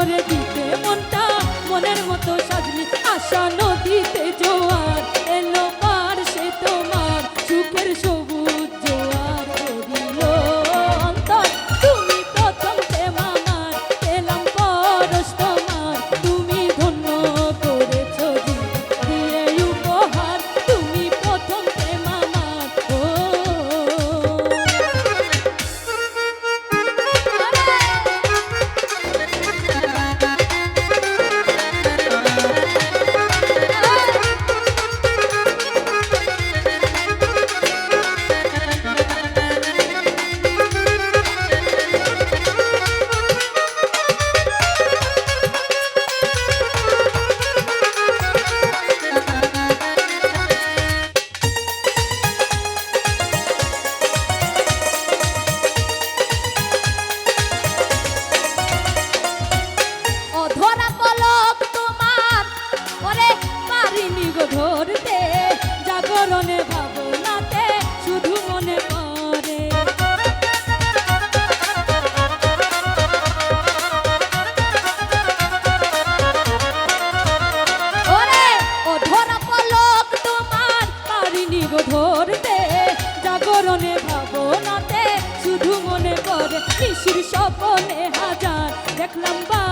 করে দিতে মনটা মনের মতো সাজলি আশা নদীতে জোয়ার এলো। শিশির স্বপনে হাজার। দেখলাম বারে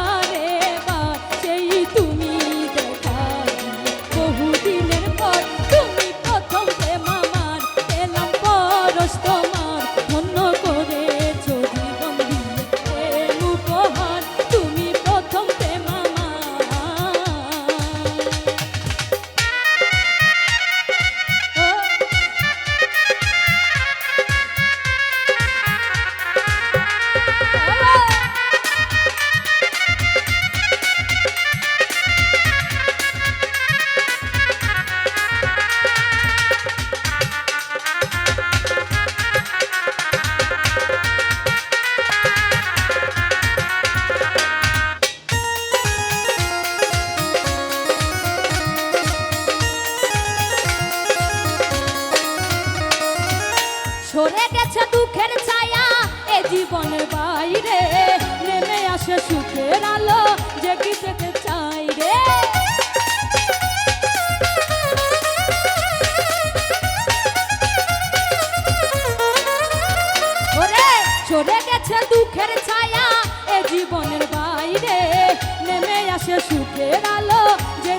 সরে গেছে দুঃখের ছায়া, এ জীবনের বাইরে। নেমে আসে সুখের আলো জেগে যেতে চাই রে? সরে গেছে দুঃখের ছায়া, এ জীবনের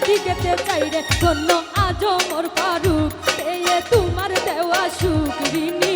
যেদিকেতে চাই রে ধন্য আজ মোর পারুক এ তোমার দেওয়া সুখ ঋণী